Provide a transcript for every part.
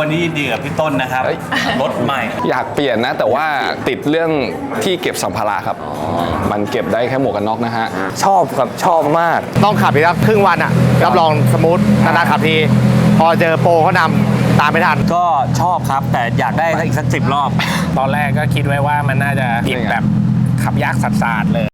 วันนี้ยินดีกับพี่ต้นนะครับเฮ้ย รถใหม่ อยากเปลี่ยนนะ แต่ว่าติดเรื่องที่เก็บสัมภาระครับ มันเก็บได้แค่หมวกกันน็อกนะฮะ ชอบครับชอบมาก ต้องขับอีกครับครึ่งวันอะ รับรองสมูทนานๆขับที พอเจอโปรเขานำตามไม่ทัน ก็ชอบครับ แต่อยากได้อีกสักสิบรอบ ตอนแรกก็คิดไว้ว่ามันน่าจะกินแบบขับยากสัสๆเลยส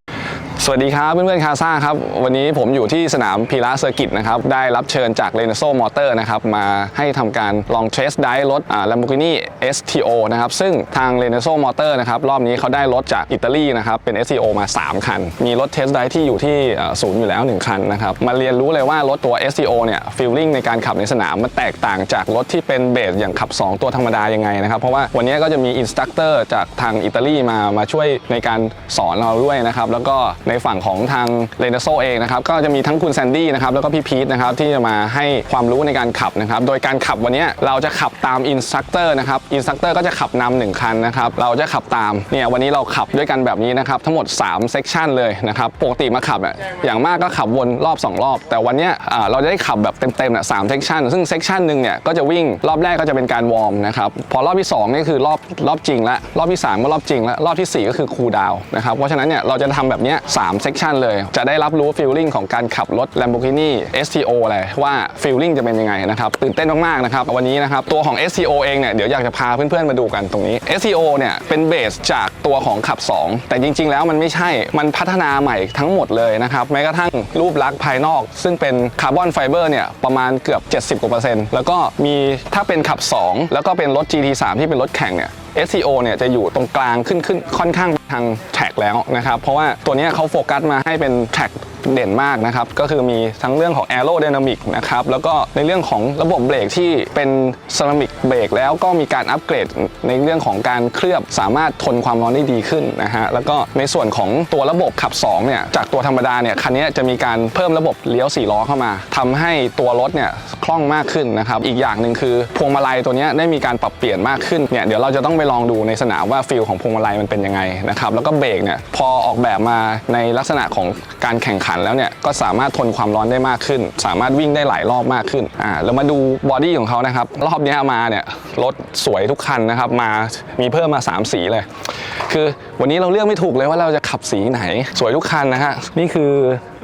วัสดีครับเพื่อนๆคาซ่าครับวันนี้ผมอยู่ที่สนามพีระเซอร์กิตนะครับได้รับเชิญจากเรนโซมอเตอร์นะครับมาให้ทำการลองเทสได้รถอ่า Lamborghini STO นะครับซึ่งทาง r e n a s o Motor นะครับรอบนี้เขาได้รถจากอิตาลีนะครับเป็น STO มา 3 คัน มีรถเทสได้ที่อยู่ที่ศูนย์อยู่แล้ว 1 คันนะครับมาเรียนรู้เลยว่ารถตัว STO เนี่ยฟีลลิ่งในการขับในสนามมันแตกต่างจากรถที่เป็นเบสอย่างขับ 2 ตัวธรรมดายังไงนะครับเพราะว่าวันนี้ก็จะมีอินสตัคเตอร์จากทางอิตาลีมามาช่วยในการสอนเราด้วยนะครับแล้วก็ในฝั่งของทางเรนโซเองนะครับก็จะมีทั้งคุณแซนดี้นะครับแล้วก็พี่พีทนะครับที่จะมาให้ความรู้ในการขับนะครับโดยการขับวันนี้เราจะขับตามอินสตัคเตอร์นะครับอินสตัคเตอร์ก็จะขับนำหนึ่งคันนะครับเราจะขับตามเนี่ยวันนี้เราขับด้วยกันแบบนี้นะครับทั้งหมด3เซกชันเลยนะครับปกติมาขับอะอย่างมากก็ขับวนรอบ 2 รอบ แต่วันนี้เราจะได้ขับแบบเต็มๆอะสามเซกชันซึ่งเซกชันหนึ่งเนี่ยก็จะวิ่งรอบแรกก็จะเป็นการวอร์มนะครับพอรอบที่2นี่คือรอบรอบจริงละรอบที่ 3 ก็รอบจริงละรอบทีสี่4 ก็คือคูลดาวน์นะครับเพราะฉะนั้นเนี่ยเราจะทำแบบนี้สามเซกชันเลย จะได้รับรู้ฟีลลิ่งของการขับรถ Lamborghini STO เลยว่าฟีลลิ่งจะเป็นยังไงนะครับตื่นเต้นมากๆนะครับวันนี้นะครับตัวของ STO เองเนี่ยเดี๋ยวอยากจะพาเพื่อนๆมาดูกันตรงนี้ STO เนี่ยเป็นเบสจากตัวของขับ 2 แต่จริง ๆ แล้วมันไม่ใช่มันพัฒนาใหม่ทั้งหมดเลยนะครับแม้กระทั่งรูปลักษณ์ภายนอก ซึ่งเป็นคาร์บอนไฟเบอร์เนี่ยประมาณเกือบ 70กว่าเปอร์เซ็นต์แล้วก็มีถ้าเป็นขับ 2 แล้วก็เป็นรถ GT3 ที่เป็นรถแข่งเนี่ย SEO เนี่ยจะอยู่ตรงกลางขึ้นขึ้นค่อนข้างทางแท็กแล้วนะครับ เพราะว่าตัวนี้เขาโฟกัสมาให้เป็นแท็ก เด่นมากนะครับ ก็คือมีทั้งเรื่องของ aerodynamic นะครับ แล้วก็ในเรื่องของระบบเบรกที่เป็น ceramic เบรกแล้วก็มีการอัปเกรดในเรื่องของการเคลือบสามารถทนความร้อนได้ดีขึ้นนะฮะ แล้วก็ในส่วนของตัวระบบขับ2เนี่ยจากตัวธรรมดาเนี่ยคันนี้จะมีการเพิ่มระบบเลี้ยว4ล้อเข้ามาทำให้ตัวรถเนี่ยคล่องมากขึ้นนะครับ อีกอย่างหนึ่งคือพวงมาลัยตัวนี้ได้มีการปรับเปลี่ยนมากขึ้นเนี่ยเดี๋ยวเราจะต้องไปลองดูในสนามว่าฟิลของพวงมาลัยมันเป็นยังไงนะครับแล้วก็เบรกเนี่ยพอออกแบบมาในลักษณะของการแข่งขันแล้วเนี่ยก็สามารถทนความร้อนได้มากขึ้น สามารถวิ่งได้หลายรอบมากขึ้นอ่าเรามาดูบอดี้ของเขานะครับรอบนี้มาเนี่ยรถสวยทุกคันนะครับมามีเพิ่มมา 3 สีเลย คือวันนี้เราเลือกไม่ถูกเลยว่าเราจะขับสีไหน สวยทุกคันนะฮะนี่คือ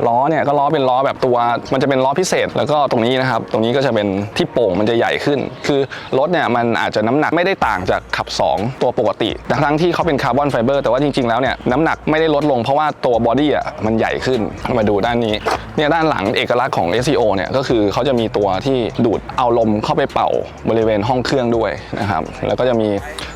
ล้อเนี่ยก็ล้อเป็นล้อแบบตัวมันจะเป็นล้อพิเศษ แล้วก็ตรงนี้นะครับ ตรงนี้ก็จะเป็นที่โป่งมันจะใหญ่ขึ้น คือรถเนี่ยมันอาจจะน้ำหนักไม่ได้ต่างจากขับ 2 ตัวปกติทั้งที่เขาเป็นคาร์บอนไฟเบอร์แต่ว่าจริงๆแล้วเนี่ยน้ำหนักไม่ได้ลดลงเพราะว่าตัวบอดี้อะมันใหญ่ขึ้นมาดูด้านนี้เนี่ยด้านหลังเอกลักษณ์ของ SEO เนี่ยก็คือเขาจะมีตัวที่ดูดเอาลมเข้าไปเป่าบริเวณห้องเครื่องด้วยนะครับแล้วก็จะมี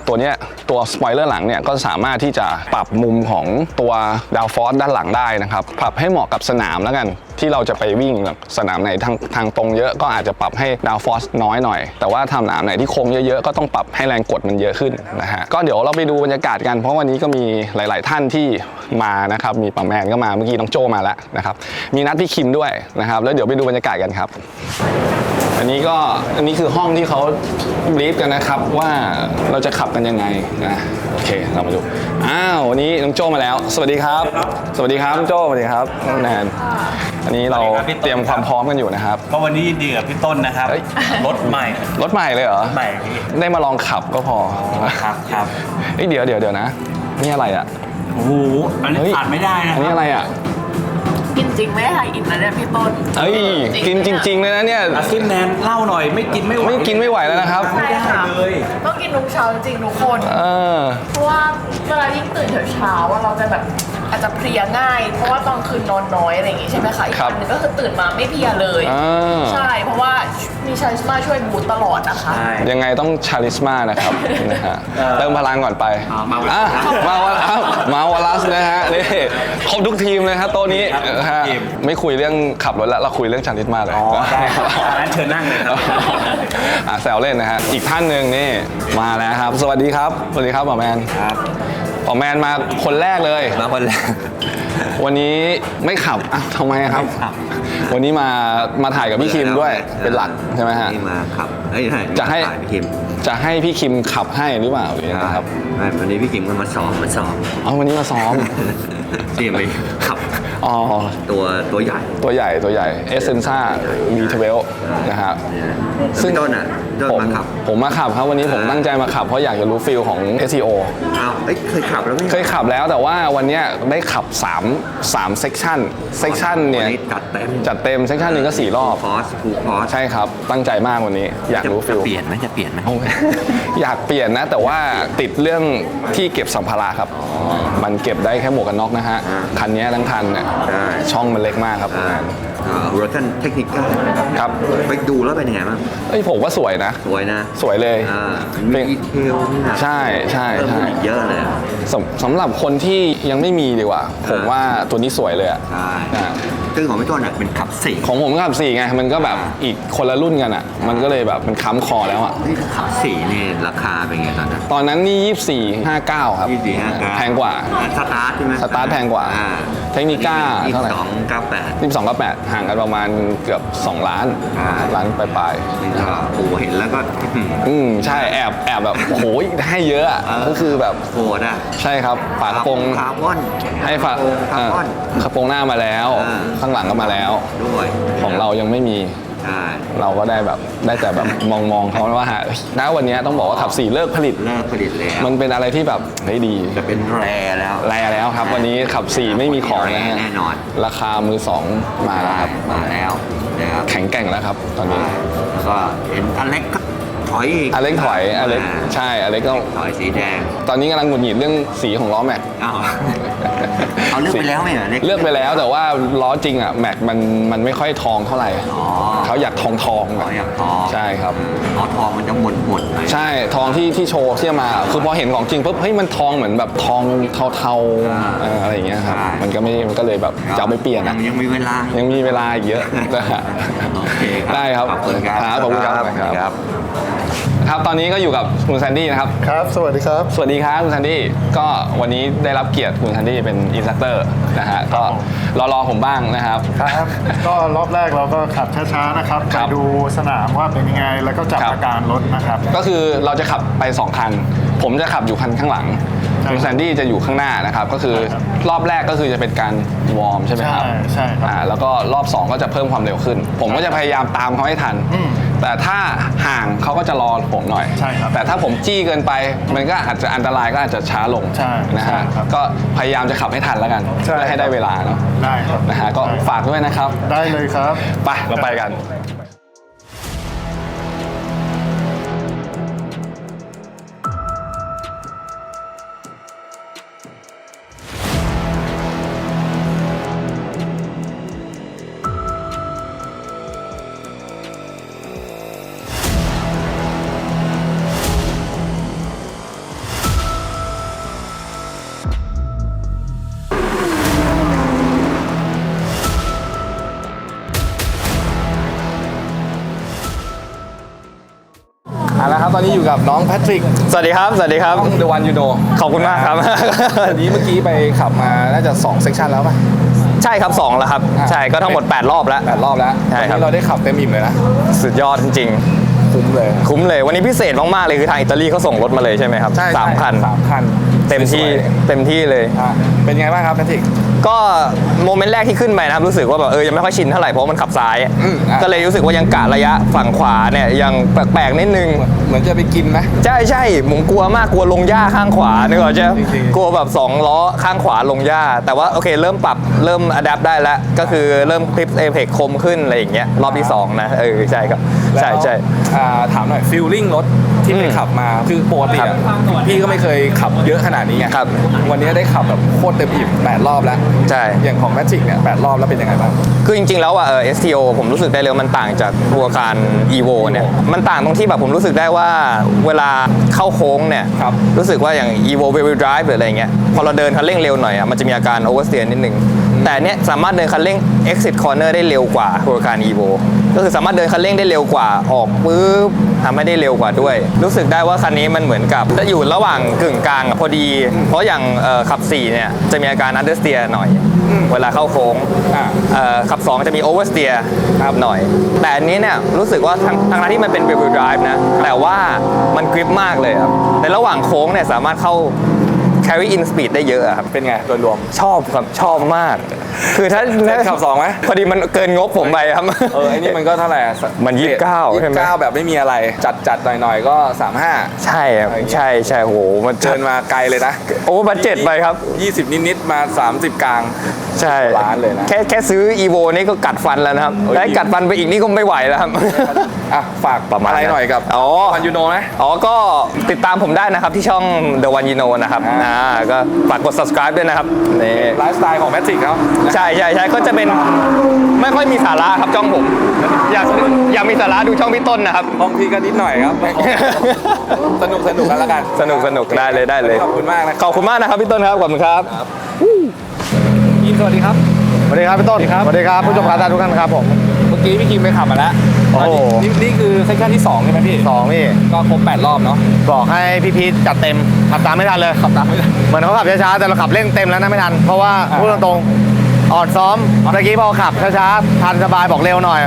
ตัวเนี้ยตัวสปอยเลอร์หลังเนี่ยก็สามารถที่จะปรับมุมของตัวดาวฟอสด้านหลังได้นะครับปรับให้เหมาะกับสนามแล้วกัน ที่เราจะไปวิ่งแบบสนามไหนทางทางตรงเยอะก็อาจจะปรับให้ดาวฟอสน้อยหน่อย แต่ว่าทำสนามไหนที่โค้งเยอะๆก็ต้องปรับให้แรงกดมันเยอะขึ้นนะฮะก็เดี๋ยวเราไปดูบรรยากาศกันเพราะวันนี้ก็มีหลาย ๆ ท่านที่มานะครับมีป๋าแมนก็มาเมื่อกี้น้องโจมาแล้วนะครับมีนัดพี่คิมด้วยนะครับแล้วเดี๋ยวไปดูบรรยากาศกันครับ อันนี้ก็อันนี้คือห้องที่เขาบรีฟกันนะครับว่าเราจะขับกันยังไงนะโอเคเรามาดูอ้าววันนี้น้องโจมาแล้ว สวัสดีครับ สวัสดีครับน้องโจสวัสดีครับน้องแนนอันนี้เราสวัสดีครับพี่ต้น เตรียมความพร้อมกันอยู่นะครับ ก็วันนี้ยินดีกับพี่ต้นนะครับ เฮ้ย รถใหม่ รถใหม่เลยเหรอ ใหม่พี่ได้มาลองขับก็พอครับครับเอ้ยเดี๋ยวเดี๋ยวเดี๋ยวนะ นี่อะไรอะ โอ้โหอันนี้เฮ้ย ขาดไม่ได้นะอันนี้อะไรอะ กินจริงไม่ได้ถ่ายอินนะเนี่ยพี่ต้นเอ้ยกินจริงๆเลยนะเนี่ยอาซิมแนนเล่าหน่อยไม่กินไม่ไหวไม่กินไม่ไหวแล้วนะครับไม่ได้เลย ต้องกินทุกเช้าจริงๆทุกคน เออ เพราะว่าเวลายิ่งตื่นเช้าๆว่าเราจะแบบอาจจะเพลียง่าย เพราะว่าตอนคืนนอนน้อยอะไรอย่างงี้ใช่ไหมคะอีกครับอันหนึงก็คือตื่นมาไม่เพลียเลย อ่า ใช่ เพราะว่ามีชาลิสมาช่วยบูตตลอดนะคะใช่ยังไงต้องชาลิสมานะครับนะฮะเออเติมพลังก่อนไปอ่ามาวัลอะมาวาอ้าวมาวาลัสนะฮะนี่ครบทุกทีมเลยครับโต๊ะนี้ครับนะฮะทีมไม่คุยเรื่องขับรถแล้วเราคุยเรื่องชาลิสมาเลยอ๋อได้ครับงั้นเชิญนั่งเลยครับ อะแซวเล่นนะฮะอีกท่านหนึ่งนี่มาแล้วครับ สวัสดีครับสวัสดีครับหมอแมนครับหมอแมนมาคนแรกเลยมาคนแรกวันนี้ไม่ขับอะทำไมครับไม่ขับ วันนี้มามาถ่ายกับพี่คิมด้วยเป็นหลักใช่ไหมฮะนี่มาขับเอ้ยใช่จะให้ถ่ายพี่คิมจะให้พี่คิมขับให้หรือเปล่าหรือยังไงครับไม่วันนี้พี่คิมก็มาซ้อมมาซ้อมเอาวันนี้มาซ้อมเตรียมไปขับ อ๋อ ตัวตัวใหญ่ตัวใหญ่ตัวใหญ่เอเซนซ่า B12 นะครับเนี่ยซึ่ซึ่งงต้นอะ ต้นผมมาขับผมมาขับครับวันนี้ผมอ่าตั้งใจมาขับเพราะอยากจะรู้ฟิลของ SEO อ้าวเอ้ยเคยขับแล้วไหมเคยขับแล้วแต่ว่าวันเนี้ยได้ขับ3 3เซกชันเซกชันเนี่ยวัจัดเต็มจัดเต็มเซกชันหนึ่งก็4รอบพอสฟูพอสใช่ครับ ตั้งใจมากวันนี้ อยากรู้ฟิจะล เปลี่ยนไหมจะเปลี่ยนไหมโอ้ยอยากเปลี่ยนนะ แต่ว่าติดเรื่องที่เก็บสัมภาระครับ มันเก็บได้แค่หมวกกันน็อกนะฮะอ่าคันนี้ทั้งคันเนี่ยใช่ ช่องมันเล็กมากครับอ่าฮูรากันเทคนิคครับ ไปดูแล้วเป็นยังไงบ้าง เอ้ยผมว่าสวยนะสวยนะ สวยเลยอ่าเป็มีนดีเทลนี่นะใช่ใช่เพิ่มใช่ ขึ้นอีกเยอะเลยอะ สำสำหรับคนที่ยังไม่มีดีกว่า ผมว่าตัวนี้สวยเลยอะใช่ อ่าซึ่งของพี่ต้นเนี่ยเป็นขับสี่ของผมขับสี่ไงมันก็แบบอีกคนละรุ่นกันอะมันก็เลยแบบมันค้ำคอแล้วอะนี่ขับสี่นี่ราคาเป็นไงตอนนั้นตอนนั้นนี่24 59ครับยี่สิบห้าแพงกว่า สตาร์ทใช่ไหมสตาร์ทแพงกว่า อ่ เทคนิก้ายี่เท่าไหสิร่บสองเก้าแปด22กับ8ห่างกันประมาณเกือบ 2 ล้านอ่าล้านปลายนี่ก็โอ้โหเห็นแล้วก็อื้อหือๆอืมใช่แอบแอบแบบโอ้โหให้เยอะอะเออก็คือแบบโหดอะใช่ครับฝากระโปรงคาร์บอนให้ฝาคาร์บอนเออกระโปรงหน้ามาแล้วอ่าข้างหลังก็มาแล้วด้วยของเรายังไม่มี ใช่ เราก็ได้แบบได้แต่แบบมองมองๆเขาว่าณวันนี้ต้องบอกว่าขับสี่เลิกผลิต เลิกผลิตแล้วมันเป็นอะไรที่แบบเฮ้ยดีจะเป็นแรแล้วแรแล้วครับ วันนี้ขับ4ไม่มีของนะฮะแน่นอน ราคามือ2มาแล้วครับมาแล้วนะครับแข็งแกร่งแล้วครับ ตอนนี้แล้วก็เห็นอเล็กก็ถอยอีกอเล็กถอยอเล็กใช่อเล็กก็ถอยสีแดง ตอนนี้กำลังหงุดหงิดเรื่องสีของล้อแม็กอ้าว เอาเลือกไปแล้วไหมเหรอเล็กเลือกไปแล้วแต่ว่าล้อจริงอะแม็กมันมันไม่ค่อยทองเท่าไหร่อ๋อเขาอยากทองทองๆอ๋อะออยากทองใช่ครับอ๋อทองมันจะหมดหมดๆหน่อยใช่ทองที่ที่โชว์ที่มาคือพอเห็นของจริงปุ๊บเฮ้ยมันทองเหมือนแบบทองเทาๆเอออะไรอย่างเงี้ยครับใช่มันก็ไม่มันก็เลยแบบจะเอาไปเปลี่ยนอะยังมีเวลายังมีเวลาอีกเยอะนะฮะโอเคครับได้ครับขอบคุณครับขอบคุณครับ ครับครับ ตอนนี้ก็อยู่กับคุณแซนดี้นะครับ ครับ สวัสดีครับ สวัสดีครับคุณแซนดี้ ก็วันนี้ได้รับเกียรติคุณแซนดี้เป็นอินสตรัคเตอร์นะฮะ ก็รอรอผมบ้างนะครับ ครับ ก็รอบแรกเราก็ขับช้าๆนะครับคไปรับดูสนามว่าเป็นยังไง แล้วก็จับครับอาการรถนะครับ ก็คือเราจะขับไป 2 คัน ผมจะขับอยู่คันข้างหลังใช่ คุณแซนดี้จะอยู่ข้างหน้านะครับ ก็คือใช่ครับรอบแรกก็คือจะเป็นการวอร์มใช่ไหมครับใช่ใช่ครับอ่าแล้วก็รอบ 2 ก็จะเพิ่มความเร็วขึ้น ผมก็จะพยายามตามเขาให้ทันอืมแต่ถ้าห่างเขาก็จะรอผมหน่อย ใช่ครับ แต่ถ้าผมจี้เกินไปมันก็อาจจะอันตรายก็อาจจะช้าลงใช่นะใช่ฮะครับก็พยายามจะขับให้ทันแล้วกันใช่เพื่อให้ได้เวลาเนาะได้ครับนะฮะก็ได้ฝากด้วยนะครับ ได้เลยครับไปเราไปกัน ตอนนี้อยู่กับน้องแพทริกสวัสดีครับ สวัสดีครับน้องเดวันยูโนขอบคุณมากครับ วันนี้เมื่อกี้ไปขับมาน่าจะ2เซกชันแล้วป่ะ ใช่ครับ2แล้วครับอะใช่ ก็ทั้งหมด 8 รอบแล้วแปดรอบแล้วใช่วันครับนี้เราได้ขับเต็มอิ่มเลยนะ สุดยอดจริงคุ้มเลยๆคุ้มเลย วันนี้พิเศษมากๆเลยคือทางอิตาลีเขาส่งรถมาเลยใช่ไหมครับใช่สามใช่คันสามคัน เต็มที่สวยเต็มที่เลยๆอะเป็นไงบ้างครับแพทริก ก็โมเมนต์แรกที่ขึ้นไปนะครับรู้สึกว่าแบบเออยังไม่ค่อยชินเท่าไหร่เพราะมันขับซ้าย อืมอะ ก็เลยรู้สึกว่ายังกะระยะฝั่งขวาเนี่ยยังแปลกๆนิดนึง เหมือนจะไปกินไหม ใช่ใช่ผมกลัวมากกลัวลงหญ้าข้างขวานึกออกใช่จริงๆ กลัวแบบสองล้อข้างขวาลงหญ้า แต่ว่าโอเคเริ่มปรับเริ่มอัดแอปได้แล้ว ก็คือเริ่มคลิปเอเพคคมขึ้นอะไรอย่างเงี้ยรอบที่สองนะเออใช่ครับใช่แล้วใช่ อ่าถามหน่อยฟิลลิ่งรถที่ไปอืมขับมาคือปกติอะพี่ก็ไม่เคยขับเยอะขนาดนี้ไงครับ วันนี้ได้ขับแบบโคตรเต็มอิ่มแปดรอบแล้วใช่ อย่างของแพทริกเนี่ยแปดรอบแล้วเป็นยังไงบ้าง คือจริงๆ แล้วอะเออ STO ผมรู้สึกได้เลยว่ามันต่างจากตัวการ EVO เนี่ย มันต่างตรงที่แบบผมรู้สึกได้ว่าเวลาเข้าโค้งเนี่ย ครับรู้สึกว่าอย่าง EVO Wheel Wheel Drive หรืออะไรเงี้ย พอเราเดินคันเร่งเร็วหน่อยอะมันจะมีอาการ oversteer นิดนึง แต่เนี้ยสามารถเดินคันเร่ง exit corner ได้เร็วกว่าตัวการ EVO ก็คือสามารถเดินคันเร่งได้เร็วกว่าออกปุ๊บทำให้ได้เร็วกว่าด้วย รู้สึกได้ว่าคันนี้มันเหมือนกับจะอยู่ระหว่างกึ่งกลางอะพอดี เพราะอย่างเอ่อขับ4เนี่ยจะมีอาการ understeer หน่อย เวลาเข้าโค้งอ่าเอ่อขับ 2 จะมี oversteer ครับหน่อย แต่อันนี้เนี่ยรู้สึกว่าทั้งทั้งที่มันเป็น wheel wheel drive นะแต่ว่ามันกริปมากเลยครับในระหว่างโค้งเนี่ยสามารถเข้า carry in speed ได้เยอะอะครับ เป็นไงโดยรวมชอบครับชอบมากคือถ้าเล่นขับสองไหมพอดีมันเกินงบผมไปครับ เออไอ้นี่มันก็เท่าไหร่อะมัน29ใช่ไหม29แบบไม่มีอะไรจัดจัดหน่อยหน่อยๆก็35ใช่ครับใช่ใช่โหมันเชิญมาไกลเลยนะโอ้บัตเจ็ตไปครับ20นิดๆมา30กลาง ใช่ล้านเลยนะ แค่แค่ซื้อ evo นี่ก็กัดฟันแล้วนะครับเอ้ยได้กัดฟันไปอีกนี่ก็ไม่ไหวแล้วครับ อะฝากประมาณอะไรนั้นหน่อยกับอ๋อวันยูโนนะอ๋อ ก็ติดตามผมได้นะครับที่ช่อง The One You Know นะครับอ่า อ่าก็ฝากกด subscribe ด้วยนะครับนี่ ไลฟ์สไตล์ของแมทริกเขาใช่ใช่ใช่ก็จะเป็นไม่ค่อยมีสาระครับช่องผม อยากอยากมีสาระดูช่องพี่ต้นนะครับ บางทีก็นิดหน่อยครับ สนุกสนุกกันแล้วกันสนุกสนุกได้เลยได้เลยขอบคุณมากนะขอบคุณมากนะครับพี่ต้นครับขอบคุณครับยินสวัสดีครับ สวัสดีครับพี่ต้นสวัสดีครับผู้ชมการทุกท่านครับผมเมื่อกี้พี่คิมไปขับมาแล้วโอ้โหนี่นี่คือเซสชั่นที่2ใช่ไหมพี่สองพี่ก็ครบ8รอบเนาะบอกให้พี่พีทจัดเต็มขับตามไม่ทันเลยขับตามไม่ทันเหมือนเขาขับช้าๆแต่เราขับเร่งเต็มแล้วนะไม่ทันเพราะว่าอ่าพูดตรงๆ อ่อนซ้อมเมื่อกี้พอขับช้าๆทันสบายบอกเร็วหน่อย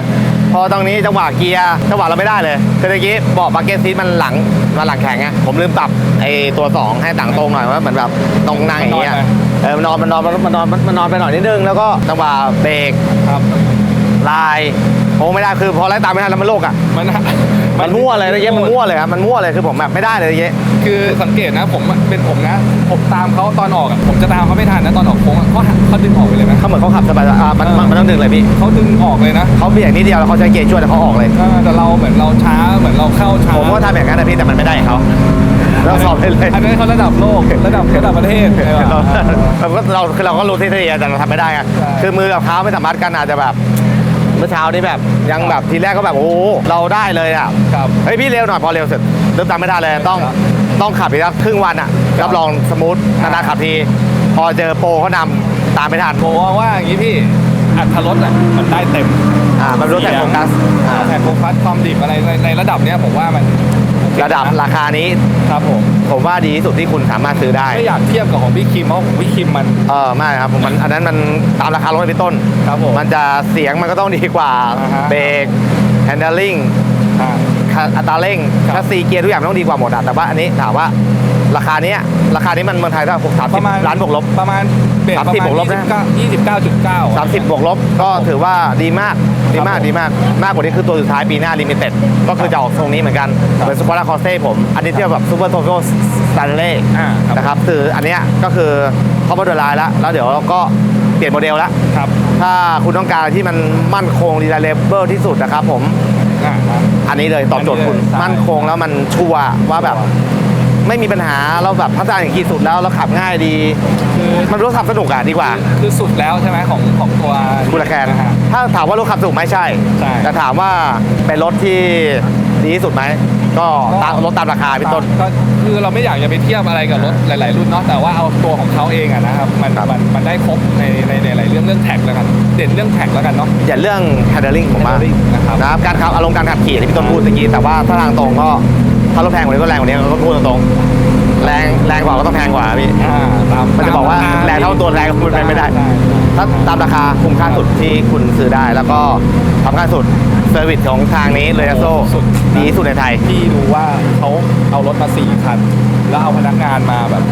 พอตรงนี้จังหวะเกียร์จังหวะเราไม่ได้เลยคือเมื่อกี้บอกบักเก็ตซีทมันหลังมันหลังแข็งไงผมลืมปรับไอ้ตัวสองให้ต่างตรงหน่อยว่าเหมือนแบบตรงนั่งอย่างเงี้ยเออมันนอนมันนอนมันนอนมันนอนไปหน่อยนิดนึงแล้วก็จังหวะเบรกครับลายโอ้ไม่ได้คือพอไล่ตามไม่ทันแล้วมันโลกอะมัน มันมั่วเลยนะเย้มันมั่วเลยครับมันมั่วเลยคือผมแบบไม่ได้เลยเย้คือสังเกตนะผมเป็นผมนะผมตามเขาตอนออกอะผมจะตามเขาไม่ทันนะตอนออกโค้งอะเขาหักเขาดึงออกไปเลยไหมเขาเหมือนเขาขับสบายๆอ่ามันมันมันต้องดึงเลยพี่เขาดึงออกเลยนะเขาเบี่ยงนิดเดียวแล้วเขาใช้เกียร์ช่วยแล้วเขาออกเลยเออแต่เราเหมือนเราช้าเหมือนเราเข้าช้าผมก็ทำอย่างนั้นนะพี่แต่มันไม่ได้เขาเราสอบเลยเลยอันนั้นเขาระดับโลกระดับระดับประเทศใช่ปะเราเราก็เราคือเราก็รู้ที่ที่แต่เราทำไม่ได้อะใช่คือมือกับเท้าไม่สามารถกันอาจจะแบบ เมื่อเช้านี้แบบยังแบบทีแรกก็แบบโอ้โหเราได้เลยอะครับเฮ้ยพี่เร็วหน่อยพอเร็วเสร็จเริ่มตามไม่ได้เลยต้องครับต้องขับอีกสักครึ่งวันอะรับรองสมูทนานๆขับที พอเจอโปรเขานำตามไม่ทันผมว่าว่าอย่างนี้พี่อัตรถอะมันได้เต็มอ่ามันรู้แต่โฟกัสอ่าแต่โฟกัสความดิบอะไรในในระดับเนี้ยผมว่ามัน ระดับราคานี้ ครับผมผมว่าดีที่สุดที่คุณสามารถซื้อได้ไม่อยากเทียบกับของพี่คิมเพราะของพี่คิมมันเออไม่ครับผมมันอันนั้นมันตามราคารถให้พี่ต้น ครับผม มันจะเสียงมันก็ต้องดีกว่าอ่าฮะ เบรกแฮนด์ลิง อ่า อัตราเร่งครับคัสซีเกียร์ทุกอย่างมันต้องดีกว่าหมดอะแต่ว่าอันนี้ถามว่า ราคาเนี้ยราคานี้มันเมืองไทยเท่าไหร่หกสามปสิบระมาณล้านบวกลบ ประมาณเบรกสามประสิบมาณบวกลบนะยี่สิบเก้าจุดเก้าสามสิบบวกลบก็ถือว่าดีมากดีมากดีมากมากกว่านี้คือตัวสุดท้ายปีหน้าลิมิเต็ดก็คือจะออกทรงนี้เหมือนกันเหมือนสปอร์ตคอสเต้ผมอันนี้เทียบกับซูเปอร์โตโยสตาร์เล่อ่าครับนะครับคืออันเนี้ยก็คือเขามาดูลายแล้ว แล้วเดี๋ยวก็เปลี่ยนโมเดลแล้วครับถ้าคุณต้องการที่มันมั่นคงรีไลเบิลที่สุดนะครับผมอ่าครับอันนี้เลยตอบโจทย์คุณอันนี้เลยใช่มั่นคงแล้วมันชัวร์ว่าแบบ ไม่มีปัญหาเราแบบพัฒนาอย่างขีดสุดแล้วเราขับง่ายดี คือมันรถขับสนุกอะดีกว่า คือสุดแล้วใช่ไหมของของตัวคุณละแคนนะฮะถ้าถามว่ารถขับสนุกไหมใช่ ใช่ แต่ถามว่าเป็นรถที่ดีที่สุดไหมก็ตามรถตามราคาพี่ต้น ก็คือเราไม่อยากจะไปเทียบอะไรกับรถหลาย ๆ รุ่นเนาะแต่ว่าเอาตัวของเขาเองอะนะครับมันครับ มันมันได้ครบในในในหลายเรื่องเรื่องแท็กแล้วกันเด่นเรื่องแท็กแล้วกันเนาะ อย่าเรื่อง handling ผมว่า handling นะครับ นะครับการขับอารมณ์การขับขี่ที่พี่ต้นพูดเมื่อกี้แต่ว่าถ้าทางตรงก็ ถ้ารถแพงกว่านี้ก็แรงกว่านี้ก็พูดตรงๆแรงแรงกว่าก็ต้องแพงกว่าพี่อ่าตามมันจะบอกว่าตมแรงเท่าตัวแรงคุณเป็นไม่ได้ใช่ถ้าตามราคาคุ้มค่าสุดที่คุณซื้อได้ แล้วก็สำคัญสุดเซอร์วิสของทางนี้เลยโซสุดดีที่สุดในไทย พี่ดูว่าเขาเอารถมาสี่คัน แล้วเอาพนักงานมาแบบ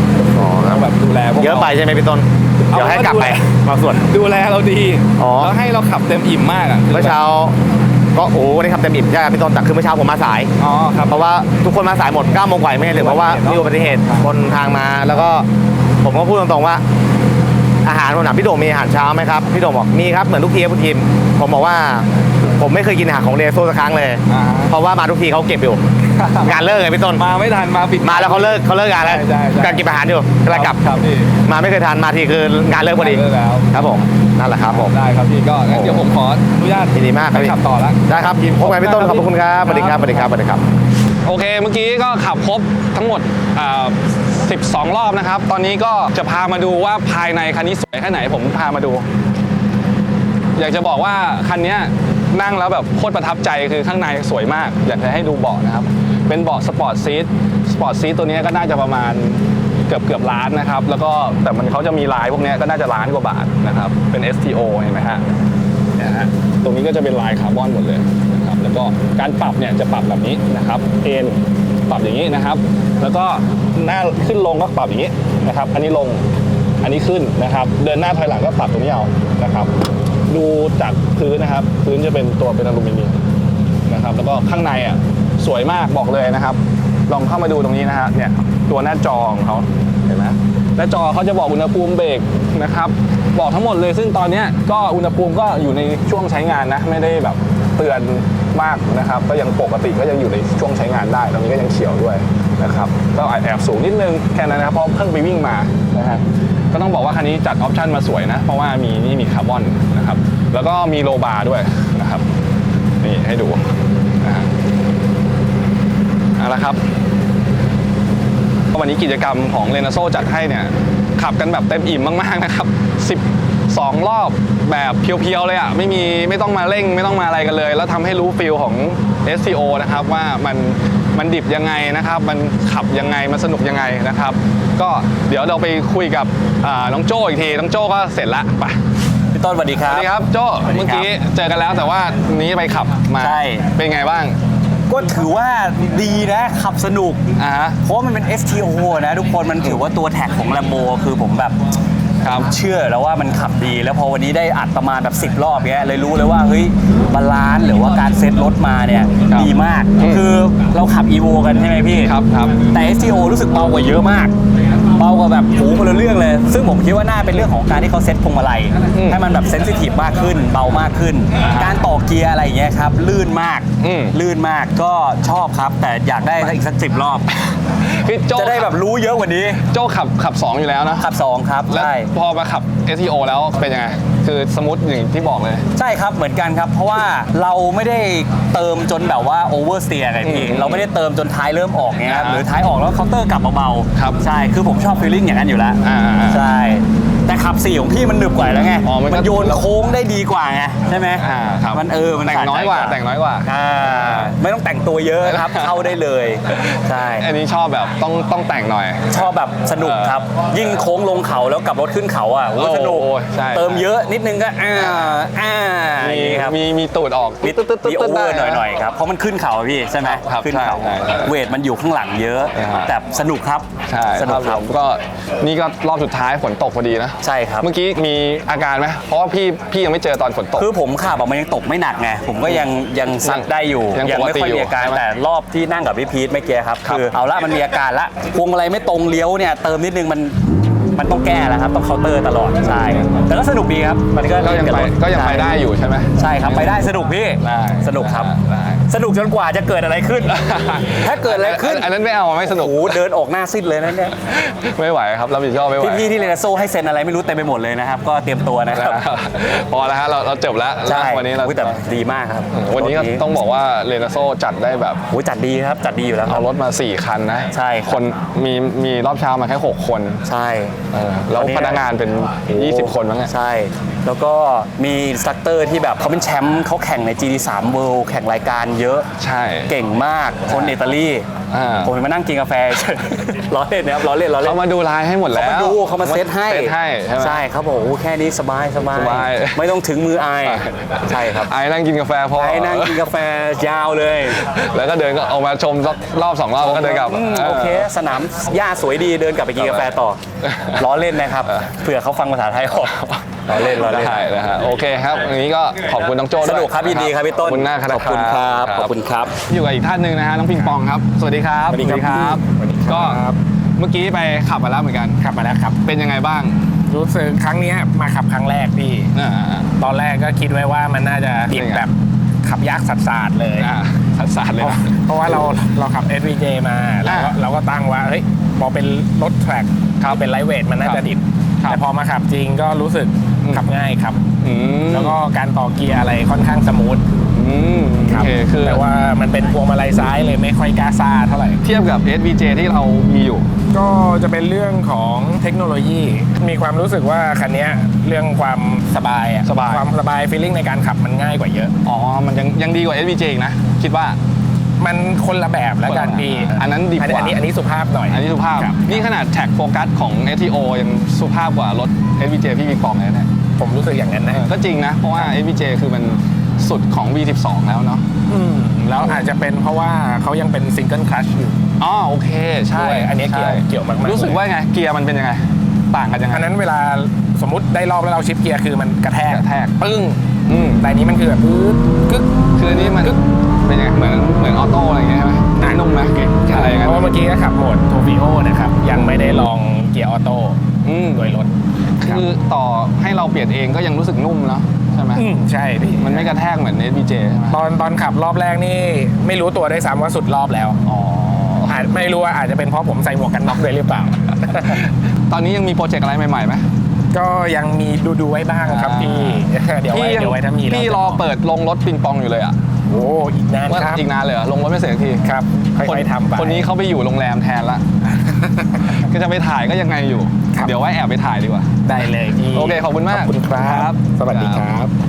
เอาแบบดูแลพวกเยอะไปใช่ไหมพี่ต้น เอาเดี๋ยวให้กลับไปเอาบางส่วน ดูแลเราดี อ๋อ แล้วให้เราขับเต็มอิ่มมากอะเมื่อเช้า ก็โอ้วันนี้ขับเต็มอิ่มใช่ครับพี่ต้นแต่คือเมื่อเช้าผมมาสายอ๋อครับเพราะว่าทุกคนมาสายหมด9โมงกว่าไม่ให้เลยเพราะว่ามีอุบัติเหตุบนทางมาแล้วก็ผมก็พูดตรงๆว่า อาหารผมถามพี่โด่งมีอาหารเช้าไหมครับพี่โด่งบอกมีครับเหมือนทุกทีครับทุกทีมผมบอกว่า ผมไม่เคยกินอาหารของเดโซสักครั้งเลยอ่าเพราะว่ามาทุกทีเขาเก็บอยู่ งานเลิกไงพี่ต้น มาไม่ทันมาปิด มาแล้วเขาเลิกเขาเลิกงานแล้วใช่ใช่ใช่การกินอาหารอยู่กำลังกลับ ครับพี่มาไม่เคยทานมาทีคืองานเลิกพอดี เลิกแล้วครับผมนั่นแหละครับผม ได้ครับพี่ก็งั้นเดี๋ยวผมขออนุญาตยินดีมากครับไปพี่ ขับต่อแล้วได้ครับพบกันพี่ต้นขอบคุณครับสวัสดีครับสวัสดีครับสวัสดีครับคโอเค เมื่อกี้ก็ขับครบทั้งหมดอ่า12 รอบนะครับ ตอนนี้ก็จะพามาดูว่าภายในคันนี้สวยแค่ไหนผมพามาดู อยากจะบอกว่าคันเนี้ยนั่งแล้วแบบโคตรประทับใจคือข้างในสวยมาก อยากจะให้ดูเบาะนะครับ เป็นเบาะสปอร์ตซีทสปอร์ตซีทตัวนี้ก็น่าจะประมาณเกือบเกือบล้านนะครับ แล้วก็แต่มันเขาจะมีลายพวกนี้ก็น่าจะล้านกว่าบาทนะครับ เป็น STO เห็นไหมฮะนี่ยฮะตรงนี้ก็จะเป็นลายคาร์บอนหมดเลยนะครับแล้วก็การปรับเนี่ยจะปรับแบบนี้นะครับเอ็นปรับอย่างนี้นะครับ แล้วก็หน้าขึ้นลงก็ปรับอย่างนี้นะครับ อันนี้ลงอันนี้ขึ้นนะครับ เดินหน้าถอยหลังก็ปรับตรงนี้เอานะครับ ดูจากพื้นนะครับ พื้นจะเป็นตัวเป็นอลูมิเนียมนะครับ แล้วก็ข้างในอะ สวยมากบอกเลยนะครับ ลองเข้ามาดูตรงนี้นะฮะเนี่ยตัวหน้าจอของเขาเห็นไหมหน้าจอเขาจะบอกอุณหภูมิเบรกนะครับ บอกทั้งหมดเลยซึ่งตอนนี้ก็อุณหภูมิก็อยู่ในช่วงใช้งานนะ ไม่ได้แบบเตือนมากนะครับ ก็ยังปกติก็ยังอยู่ในช่วงใช้งานได้ตอนนี้ก็ยังเขียวด้วยนะครับก็อาจแอบสูงนิดนึงแค่นั้นนะครับเพราะเพิ่งไปวิ่งมานะฮะก็ต้องบอกว่าคันนี้จัดออปชันมาสวยนะ เพราะว่ามีนี่มีคาร์บอนนะครับ แล้วก็มีโลบาร์ด้วยนะครับ นี่ให้ดูนะฮะ เอาละครับ วันนี้กิจกรรมของเรน a โซจัดให้เนี่ย ขับกันแบบเต็มอิ่มมากๆนะครับ 12 รอบแบบเพียวๆเลยอะไม่มีไม่ต้องมาเร่งไม่ต้องมาอะไรกันเลย แล้วทำให้รู้ฟิลของ STO นะครับว่ามันมันดิบยังไงนะครับ มันขับยังไง มันสนุกยังไงนะครับ ก็เดี๋ยวเราไปคุยกับอ่าน้องโจ้อีกที น้องโจ้ก็เสร็จละไปพี่ต้นสวัสดีคสรัวับสดีครับโจ้สวัสดีเมื่อครับกี้เจอกันแล้วแต่ว่านี้ไปขับมาใช่เป็นไงบ้าง ก็ถือว่าดีนะ ขับสนุก อ่าฮะ เพราะว่ามันเป็น STO นะทุกคนมันถือว่าตัวแท็กของ Lambo คือผมแบบครับเชื่อแล้วว่ามันขับดี แล้วพอวันนี้ได้อัดประมาณแบบ 10 รอบเงี้ยเลยรู้เลยว่าเฮ้ยบาลานซ์หรือว่าการเซ็ตรถมาเนี่ยครับดีมาก อืม คือเราขับ EVO กันใช่ไหมพี่ ครับครับ แต่ STO รู้สึกเบากว่าเยอะมาก เบากว่าแบบโหคนละเรื่องเลย ซึ่งผมคิดว่าน่าเป็นเรื่องของการที่เขาเซ็ตพวงมาลัยอืมให้มันแบบเซนซิทีฟมากขึ้น เบามากขึ้น การต่อเกียร์อะไรอย่างเงี้ยครับลื่นมากอืมลื่นมากก็ชอบครับ แต่อยากได้อีกสักสิบรอบ คือโจ้จะได้แบบรู้เยอะกว่านี้ โจ้ขับขับสองอยู่แล้วนะขับ 2 ครับแล้วใช่พอมาขับ SEO แล้วเป็นยังไง คือสมูทอย่างที่บอกเลย ใช่ครับเหมือนกันครับ เพราะว่าเราไม่ได้เติมจนแบบว่าโอเวอร์สเตียไงพี่อืมเราไม่ได้เติมจนท้ายเริ่มออกเงี้ยครับอ่าหรือท้ายออกแล้วเคาน์เตอร์กลับเบาๆครับใช่คือผมชอบฟีลลิ่งอย่างนั้นอยู่แล้วอ่าอ่าใช่ แต่ขับสี่ของพี่มันหนึบกว่าแล้วไงอ๋อมันก็โยนโค้งได้ดีกว่าไงใช่ไหมอ่าครับมันเออมันแต่งน้อยกว่าสะใจแต่งน้อยกว่า อ่าไม่ต้องแต่งตัวเยอะครับ เข้าได้เลยใช่อันนี้ชอบแบบต้องต้องแต่งหน่อย ชอบแบบสนุกครับ ยิ่งโค้งลงเขาแล้วกลับรถขึ้นเขาอะโอ้ยโอ้สนุกใช่ เติมเยอะนิดนึงก็อ่าอ่าอมีย่างงี้ครับ มีมีตูดออกมีตึ๊ดตึ๊ดตึ๊ดมีโอตึ๊ดเวอร์หได้ะน่อยๆครับ เพราะมันขึ้นเขาอะพี่ใช่ไหมครับขึ้นเขาใช่ใช่เวทมันอยู่ข้างหลังเยอะอ่าฮะแต่สนุกครับใช่สนุกครับผมก็นี่ก็รอบสุดท้ายฝนตกพอดีนะใช่ครับ เมื่อกี้มีอาการไหมเพราะว่าพี่พี่ยังไม่เจอตอนฝนตก คือผมขับอะมันยังตกไม่หนักไง ผมก็ยังยังซักได้อยู่ยังปกติไม่ค่อยอยู่มีอาการใช่ไหมแต่รอบที่นั่งกับพี่พีทเมื่อกี้ครับครับ คือเอาละมันมีอาการละพวงมาลัยไม่ตรงเลี้ยวเนี่ยเติมนิดนึงมันมันต้องแก้แล้วครับต้องเคาน์เตอร์ตลอดใช่แต่ก็สนุกดีครับมันก็ก็ยังไปเล่นบรถก็ยังไปใช่ได้อยู่ใช่ไหม ใช่ครับไปได้สนุกพี่ได้สนุกครับ ได้ สนุกจนกว่าจะเกิดอะไรขึ้น ถ้าเกิดอะไรขึ้น อันนั้นไม่เอาไม่สนุกโอ้โหเดินออกหน้าซิดเลยนะเนี่ยไม่ไหวครับรับผิดชอบไม่ไหวพี่ๆที่เรนโซให้เซ็นอะไรไม่รู้เต็มไปหมดเลยนะครับ ก็เตรียมตัวนะครับ พอแล้วฮะเราเราจบแล้วใช่นะวันนี้เราอุ๊ยแต่ดีมากครับวันนี้ก็รถต้องบอกว่าเรนโซจัดได้แบบโอ้ยจัดดีครับจัดดีอยู่แล้วคเอารับรถมา 4 คันนะใช่ครับคนมีมีรอบเช้ามาแค่ 6 คน ใช่เออแล้วพนักงานเป็น 20 คนมั้งเนี่ยใช่ แล้วก็มีอินสตรัคเตอร์ที่แบบเขาเป็นแชมป์เขาแข่งใน GT3 World แข่งรายการเยอะ ใช่ เก่งมากคนอิตาลีอ่า ผมเห็นมานั่งกินกาแฟ ล้อเล่นนะครับล้อเล่นล้อเล่เขานมาดูลายให้หมดแล้ว เขามาดูเขามาเซตให้เซตให้ใช่ไหมใช่ครับผมโอ้แค่นี้สบายสบาย สบาย ไม่ต้องถึงมือไอายใช่ครับไอ้นั่งกินกาแฟพอไอ้นั่งกินกาแฟยาวเลยแล้วก็เดินก็ออกมาชมสักรอบสองรอบแล้วก็เดินกลับอืมโอเค สนามหญ้าสวยดีเดินกลับไปกินกาแฟต่อล้อเล่นนะครับเผื่อเขาฟังภาษาไทยออกล้อเล่นล้อเล่นได้นะฮะโอเคครับอย่างนี้ก็ขอบคุณน้องโจ้ด้วยสนุกครับยินดีครับพี่ต้นขอบคุณมากครับขอบคุณครับขอบคุณครับ อยู่กับอีกท่านหนึ่งนะฮะน้องปิงปองครับ สวัสดีครับสวัสดีครับสวัสดีก็เมื่อกี้ไปขับมาแล้วเหมือนกันขับมาแล้วครับ เป็นยังไงบ้างรู้สึกครั้งเนี้ยมาขับครั้งแรกพี่อ่าตอนแรกก็คิดไว้ว่ามันน่าจะติดเป็นไงแบบขับยากสัสๆเลยอ่าสัดสาดเลยเพราะนะเพราะว่าเราเราขับ SVJ มาแล้วก็อ่าเราก็ตั้งว่าเฮ้ยพอเป็นรถแทร็กครับเป็นไลท์เวทมันน่าครัจะบดิบครับแต่พอมาขับจริงก็รู้สึกอืม ขับง่ายครับอืมแล้วก็การต่อเกียร์อะไรค่อนข้างสมูทอืมโอเคคือแต่ว่ามันเป็นพวงมาลัยซ้ายเลยไม่ค่อยกล้าซ่าเท่าไหร่ เทียบกับ SVJ ที่เรามีอยู่ ก็จะเป็นเรื่องของเทคโนโลยี มีความรู้สึกว่าคันเนี้ยเรื่องความสบายอะสบาย ความสบายฟีลลิ่งในการขับมันง่ายกว่าเยอะ อ๋อ มันยังยังดีกว่า SVJ อีกนะ คิดว่า มันคนละแบบแล้วกันพี่อันนั้นดีกว่าอันนี้อันนี้สุภาพหน่อย อันนี้สุภาพครับนี่ขนาดแท็กโฟกัสของ STO ยังสุภาพกว่ารถ SVJ พี่มีกล่องเลยนะผมรู้สึกอย่างนั้นนะก็จริงนะ เพราะว่า SVJ คือมันสุดของ V12 แล้วเนาะอืมแล้วอาจจะเป็นเพราะว่าเขายังเป็นซิงเกิลคลัชอยู่อ๋อโอเค ใช่ด้วยอันนี้เกี่ยวใช่เกี่ยวมากๆรู้สึกว่าไงเกียร์มันเป็นยังไง ต่างกันยังไงอันนั้นเวลาสมมติได้รอบแล้วเราชิปเกียร์คือมันกระแทกกระแทกปึ้งอืมแต่อันนี้มันคือแบบปึ๊ดกึกคืออันนี้มัน เป็นยังไงเหมือนเหมือนออโต้อะไรอย่างเงี้ยใช่ไหมนุ่มไหมอะไรอย่างเพเงี้ยราะว่าเมื่อกี้ก็ขับโหมดโทฟิโอนะครับ ยังไม่ได้ลองเกียร์ออโต้อืมโดยรถคือต่อให้เราเปลี่ยนเองก็ยังรู้สึกนุ่มเนาะใช่ไหมอืมใช่พี่มันไม่กระแทกเหมือน SVJ ใช่ไหมตอนตอนขับรอบแรกนี่ ไม่รู้ตัวได้วยซ้ำว่าสุดรอบแล้วอ๋ออาจไม่รู้ว่าอาจจะเป็นเพราะผมใส่หมวกกันน็อกด้วยหรือเปล่า ตอนนี้ยังมีโปรเจกต์อะไรใหม่ๆไหมก็ยังมีดูดูๆไว้บ้างครับพี่ เดี๋ยวไว้พี่ยังเดี๋ยวไว้ถ้ามีแล้วพี่รอเปิดลงรถปิงปองอยู่เลยอะ โอ้อีกนานว่าครับ อีกนานเลยเหรอลงรถไม่เสร็จสักทีครับค่อยๆทำไป คนนี้เขาไปอยู่โรงแรมแทนละ ก็จะไปถ่ายก็ยังไงอยู่ ครับ เดี๋ยวไว้แอบไปถ่ายดีกว่า ได้เลยพี่โอเคขอบคุณมากขอบคุณครัครับ บ สวัสดีครับสวัสดี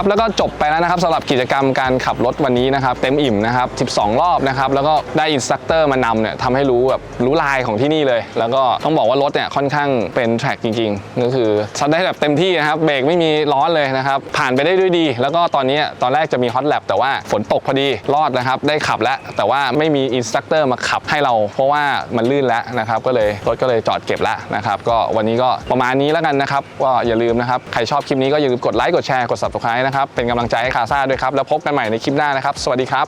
ครับแล้วก็จบไปแล้วนะครับสำหรับกิจกรรมการขับรถวันนี้นะครับเต็มอิ่มนะครับ 12 รอบนะครับแล้วก็ได้อินสตัคเตอร์มานำเนี่ยทำให้รู้แบบรู้ลายของที่นี่เลย แล้วก็ต้องบอกว่ารถเนี่ยค่อนข้างเป็นแทร็กจริงๆก็คือซัดได้แบบเต็มที่นะครับเบรกไม่มีร้อนเลยนะครับผ่านไปได้ด้วยดี แล้วก็ตอนนี้ตอนแรกจะมีฮอตแลบแต่ว่าฝนตกพอดีรอดนะครับได้ขับแล้วแต่ว่าไม่มีอินสตัคเตอร์มาขับให้เรา เพราะว่ามันลื่นแล้วนะครับก็เลยรถก็เลยจอดเก็บแล้วนะครับก็วันนี้ก็ประมาณนี้แล้วกันนะครับก็อย่าลืมนะครับใครชอบคลิปนี้ก็อย่าลืมกดไลค์กดแชร์กด subscribe นะครับ เป็นกำลังใจให้คาซ่าด้วยครับ แล้วพบกันใหม่ในคลิปหน้านะครับ สวัสดีครับ